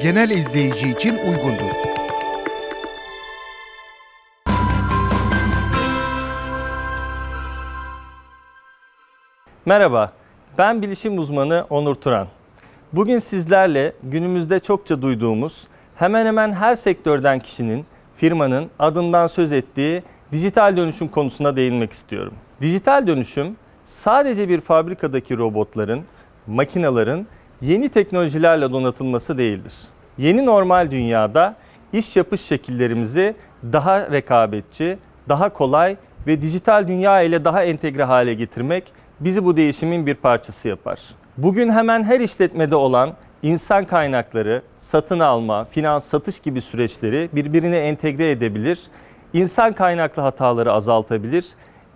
genel izleyici için uygundur. Merhaba, ben bilişim uzmanı Onur Turan. Bugün sizlerle günümüzde çokça duyduğumuz, hemen hemen her sektörden kişinin, firmanın adından söz ettiği dijital dönüşüm konusuna değinmek istiyorum. Dijital dönüşüm sadece bir fabrikadaki robotların, makinaların yeni teknolojilerle donatılması değildir. Yeni normal dünyada iş yapış şekillerimizi daha rekabetçi, daha kolay ve dijital dünya ile daha entegre hale getirmek bizi bu değişimin bir parçası yapar. Bugün hemen her işletmede olan insan kaynakları, satın alma, finans, satış gibi süreçleri birbirine entegre edebilir, insan kaynaklı hataları azaltabilir,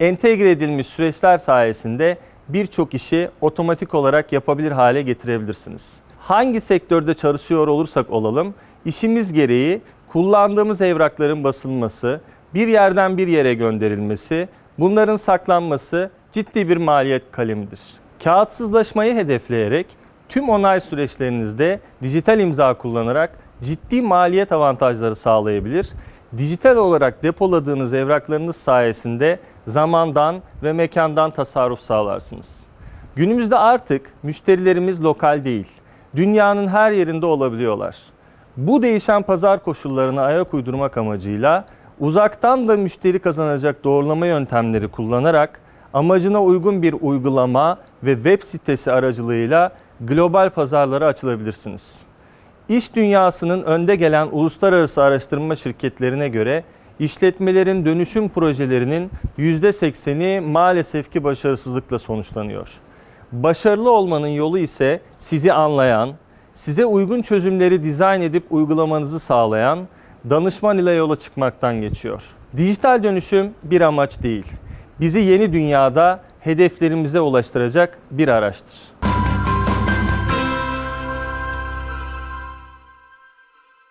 entegre edilmiş süreçler sayesinde birçok işi otomatik olarak yapabilir hale getirebilirsiniz. Hangi sektörde çalışıyor olursak olalım, işimiz gereği kullandığımız evrakların basılması, bir yerden bir yere gönderilmesi, bunların saklanması ciddi bir maliyet kalemidir. Kağıtsızlaşmayı hedefleyerek tüm onay süreçlerinizde dijital imza kullanarak ciddi maliyet avantajları sağlayabilir. Dijital olarak depoladığınız evraklarınız sayesinde zamandan ve mekandan tasarruf sağlarsınız. Günümüzde artık müşterilerimiz lokal değil, dünyanın her yerinde olabiliyorlar. Bu değişen pazar koşullarına ayak uydurmak amacıyla uzaktan da müşteri kazanacak doğrulama yöntemleri kullanarak amacına uygun bir uygulama ve web sitesi aracılığıyla global pazarlara açılabilirsiniz. İş dünyasının önde gelen uluslararası araştırma şirketlerine göre işletmelerin dönüşüm projelerinin %80'i maalesef ki başarısızlıkla sonuçlanıyor. Başarılı olmanın yolu ise sizi anlayan, size uygun çözümleri dizayn edip uygulamanızı sağlayan danışman ile yola çıkmaktan geçiyor. Dijital dönüşüm bir amaç değil. Bizi yeni dünyada hedeflerimize ulaştıracak bir araçtır.